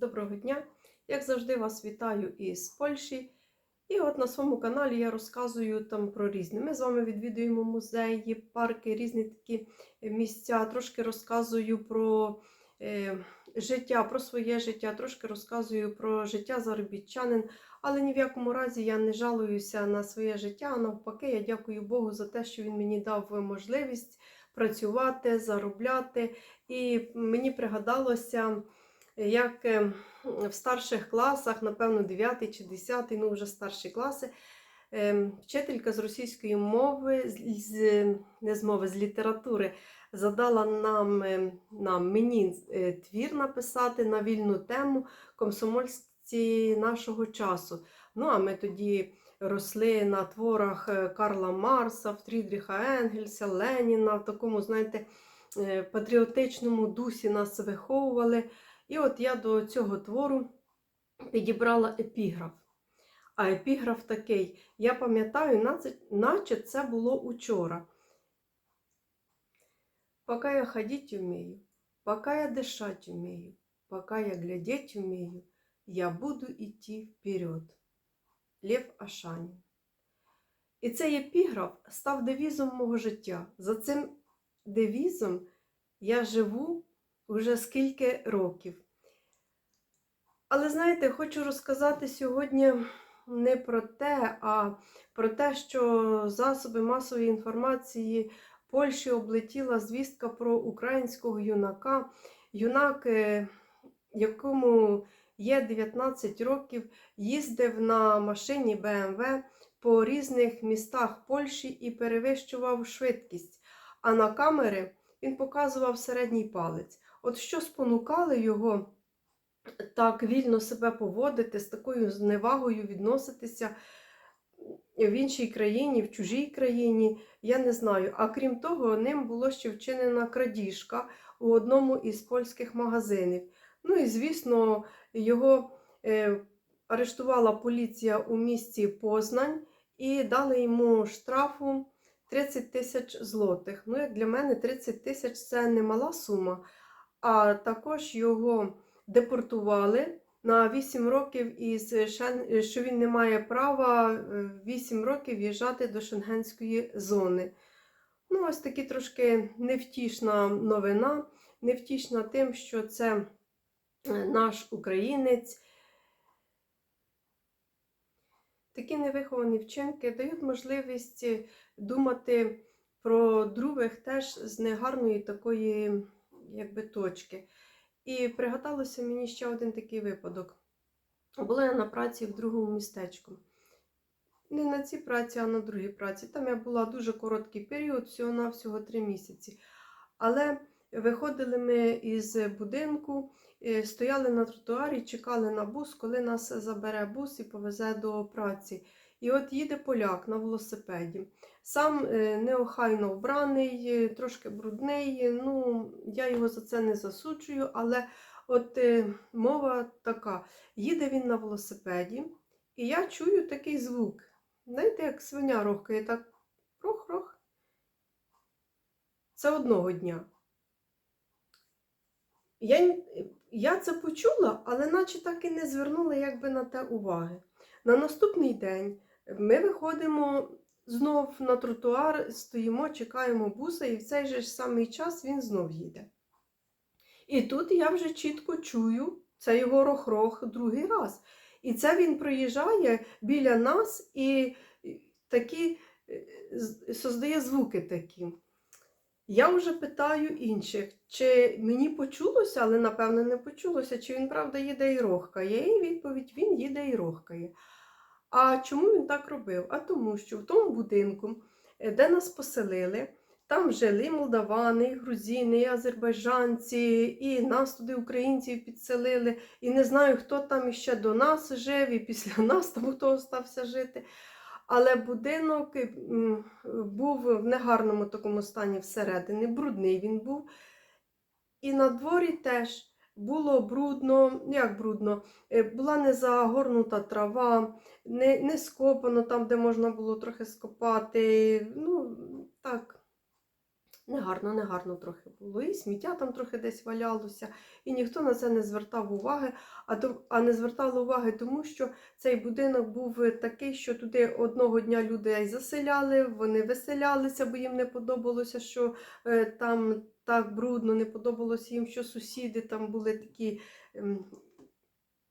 Доброго дня! Як завжди, вас вітаю із Польщі. І от на своєму каналі я розказую там про різне. Ми з вами відвідуємо музеї, парки, різні такі місця. Трошки розказую про е, життя, про своє життя, трошки розказую про життя заробітчанин. Але ні в якому разі я не жалуюся на своє життя. а Навпаки, я дякую Богу за те, що він мені дав можливість працювати, заробляти. І мені пригадалося як е, в старших класах, напевно, 9 чи 10, ну вже старші класи, е, вчителька з російської мови, з- не з мови, з літератури, задала нам, е, нам мені е, твір написати на вільну тему комсомольці нашого часу. Ну, а ми тоді росли на творах е, Карла Марса, Фрідріха Енгельса, Леніна, в такому, знаєте, е, патріотичному дусі нас виховували. І от я до цього твору підібрала епіграф. А епіграф такий: я пам'ятаю, наче- це було учора. Пока я ходить умею, пока я дышать умею, пока я глядеть умею, я буду идти вперед. Лев Ашанін. І цей епіграф став девізом мого життя. За цим девізом я живу вже скільки років. Але знаєте, хочу розказати сьогодні не про те, а про те, що засоби масової інформації Польщі облетіла звістка про українського юнака. Юнак, якому є 19 років, їздив на машині БМВ по різних містах Польщі і перевищував швидкість. А на камери він показував середній палець. От що спонукало його так вільно себе поводити, з такою зневагою відноситися в іншій країні, в чужій країні, я не знаю. А крім того, ним було ще вчинена крадіжка у одному із польських магазинів. Ну і, звісно, його е, арештувала поліція у місті Познань і дали йому штрафу 30 тисяч злотих. Ну, як для мене, 30 тисяч це немала сума. А також його депортували на 8 років, із що він не має права е, 8 років в'їжджати до Шенгенської зони. Ну, ось такі трошки невтішна новина, невтішна тим, що це е, наш українець. Такі невиховані вчинки дають можливість е, думати про других теж з негарної такої якби, точки. І пригадалося мені ще один такий випадок. Була я на праці в другому містечку. Не на цій праці, а на другій праці. Там я була дуже короткий період, всього-навсього три місяці. Але виходили ми із будинку, е, стояли на тротуарі, чекали на бус, коли нас забере бус і повезе до праці. І от їде поляк на велосипеді. Сам е, неохайно вбраний, е, трошки брудний. е, Ну, я його за це не засуджую, але от мова така: їде він на велосипеді, і я чую такий звук. Знаєте, як свиня рохкає, так рох-рох. Це одного дня. Я, я це почула, але наче так і не звернула якби на те уваги. На наступний день ми виходимо знов на тротуар, стоїмо, чекаємо буса, і в цей же самий час він знов їде. І тут я вже чітко чую, це його рох-рох другий раз. І це він проїжджає біля нас і такі е, создає звуки такі. Я вже питаю інших, чи мені почулося, але напевно не почулося, чи він правда їде і рохкає. І відповідь він їде і рохкає. А чому він так робив? А тому, що в тому будинку, е, де нас поселили, там жили молдавани, грузини, азербайджанці, і нас туди українців підселили. І не знаю, хто там іще до нас жив, і після нас там хто остався жити. Але будинок був в негарному такому стані всередині, брудний він був. І на дворі теж було брудно, як брудно, е, була не загорнута трава, не, не скопано там, де можна було трохи скопати. Ну, так, Негарно, негарно трохи було. І сміття там трохи десь валялося, і ніхто на це не звертав уваги, а, то- а не звертали уваги, тому що цей будинок був е, такий, що туди одного дня людей заселяли, вони виселялися, бо їм не подобалося, що е, там так брудно, не подобалося їм, що сусіди там були такі. ем,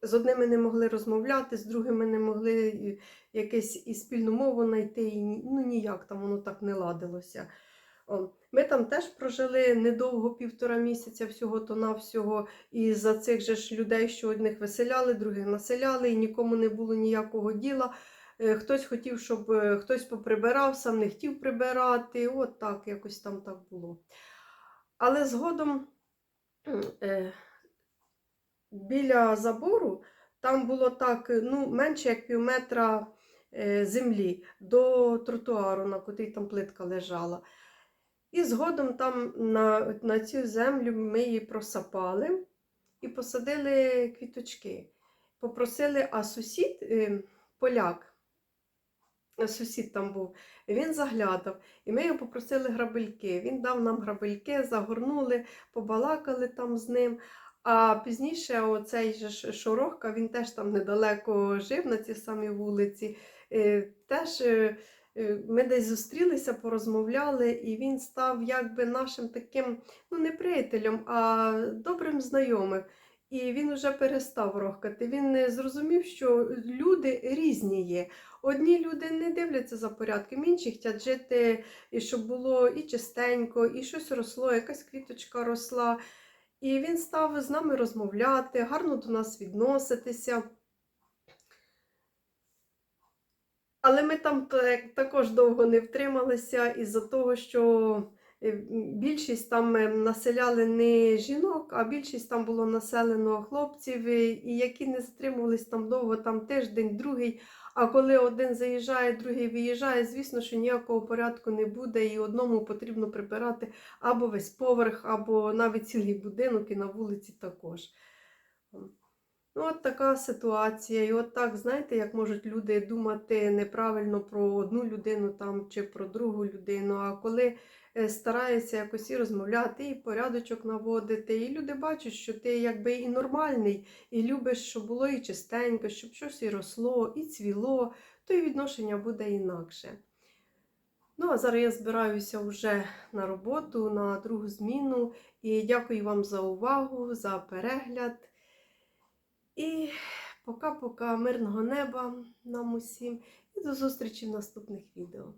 з одними не могли розмовляти, з другими не могли е, якесь і спільну мову знайти, і ну ніяк там воно так не ладилося. О, Ми там теж прожили недовго півтора місяця всього то навсього. І за цих же ж людей, що одних виселяли, других населяли, і нікому не було ніякого діла. Е, Хтось хотів, щоб е, хтось поприбирав, сам не хотів прибирати. От так, якось там так було. Але згодом е, біля забору там було так, ну, менше як пів метра землі до тротуару, на котрій там плитка лежала. І згодом там на, на цю землю ми її просапали і посадили квіточки. Попросили, а сусід, е, поляк, сусід там був, він заглядав, і ми його попросили грабельки. Він дав нам грабельки, загорнули, побалакали там з ним. А пізніше оцей же Шорохка, він теж там недалеко жив на цій самій вулиці. е, Теж е, ми десь зустрілися, порозмовляли, і він став якби нашим таким, ну не приятелем, а добрим знайомим. І він вже перестав рохкати. Він не зрозумів, що люди різні є. Одні люди не дивляться за порядком, інші хочуть жити, і щоб було і чистенько, і щось росло, якась квіточка росла. І він став з нами розмовляти, гарно до нас відноситися. Але ми там також довго не втрималися із-за того, що е, більшість там е, населяли не жінок, а більшість там було населено хлопців, і і які не затримувались там довго, там тиждень, другий. А коли один заїжджає, другий виїжджає, звісно, що ніякого порядку не буде, і одному потрібно прибирати або весь поверх, або навіть цілий будинок і на вулиці також. Ну, от така ситуація. І от так, знаєте, як можуть люди думати неправильно про одну людину там чи про другу людину. А коли е, стараються якось і розмовляти, і порядочок наводити, і люди бачать, що ти якби і нормальний, і любиш, щоб було і чистенько, щоб щось і росло, і цвіло, то і відношення буде інакше. Ну, а зараз я збираюся вже на роботу, на другу зміну. І дякую вам за увагу, за перегляд. І пока-пока мирного неба нам усім і до зустрічі в наступних відео.